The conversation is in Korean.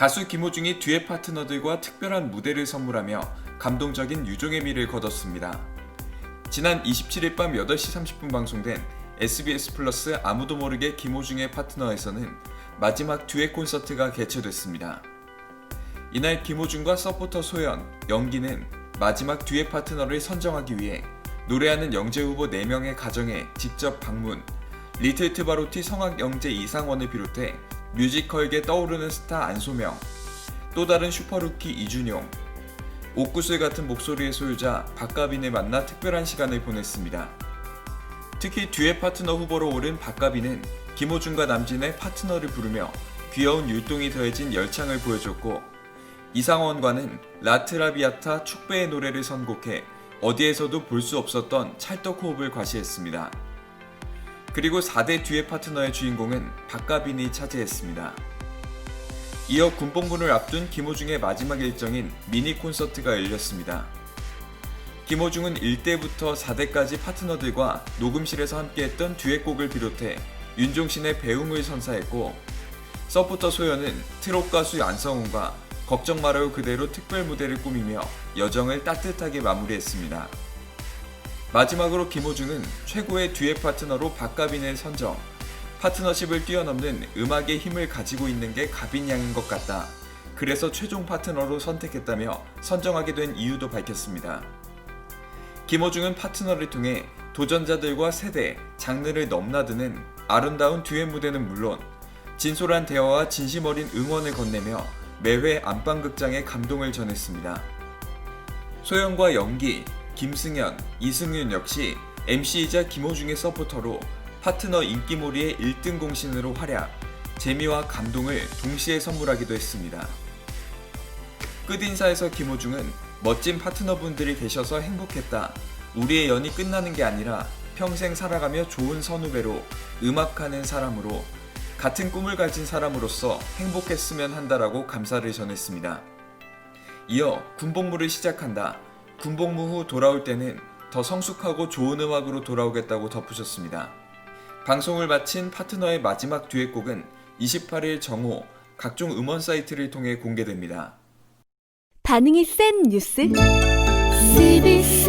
가수 김호중이 듀엣 파트너들과 특별한 무대를 선물하며 감동적인 유종의 미를 거뒀습니다. 지난 27일 밤 8시 30분 방송된 SBS 플러스 아무도 모르게 김호중의 파트너에서는 마지막 듀엣 콘서트가 개최됐습니다. 이날 김호중과 서포터 소연, 영기는 마지막 듀엣 파트너를 선정하기 위해 노래하는 영재 후보 4명의 가정에 직접 방문, 리틀 트바로티 성악 영재 이상원을 비롯해 뮤지컬계 떠오르는 스타 안소명, 또 다른 슈퍼루키 이준용, 옥구슬 같은 목소리의 소유자 박가빈을 만나 특별한 시간을 보냈습니다. 특히 듀엣 파트너 후보로 오른 박가빈은 김호중과 남진의 파트너를 부르며 귀여운 율동이 더해진 열창을 보여줬고 이상원과는 라트라비아타 축배의 노래를 선곡해 어디에서도 볼 수 없었던 찰떡 호흡을 과시했습니다. 그리고 4대 듀엣 파트너의 주인공은 박가빈이 차지했습니다. 이어 군복무를 앞둔 김호중의 마지막 일정인 미니 콘서트가 열렸습니다. 김호중은 1대부터 4대까지 파트너들과 녹음실에서 함께했던 듀엣곡을 비롯해 윤종신의 배웅을 선사했고 서포터 소연은 트롯 가수 안성훈과 걱정 말아요 그대로 특별 무대를 꾸미며 여정을 따뜻하게 마무리했습니다. 마지막으로 김호중은 최고의 듀엣 파트너로 박가빈을 선정. 파트너십을 뛰어넘는 음악의 힘을 가지고 있는 게 가빈 양인 것 같다. 그래서 최종 파트너로 선택했다며 선정하게 된 이유도 밝혔습니다. 김호중은 파트너를 통해 도전자들과 세대, 장르를 넘나드는 아름다운 듀엣 무대는 물론 진솔한 대화와 진심 어린 응원을 건네며 매회 안방극장에 감동을 전했습니다. 소영과 연기, 김승현, 이승윤 역시 MC이자 김호중의 서포터로 파트너 인기몰이의 1등 공신으로 활약, 재미와 감동을 동시에 선물하기도 했습니다. 끝인사에서 김호중은 멋진 파트너분들이 계셔서 행복했다. 우리의 연이 끝나는 게 아니라 평생 살아가며 좋은 선후배로 음악하는 사람으로 같은 꿈을 가진 사람으로서 행복했으면 한다라고 감사를 전했습니다. 이어 군복무를 시작한다. 군복무 후 돌아올 때는 더 성숙하고 좋은 음악으로 돌아오겠다고 덧붙였습니다. 방송을 마친 파트너의 마지막 듀엣곡은 28일 정오 각종 음원 사이트를 통해 공개됩니다. 반응이 센 뉴스? CBC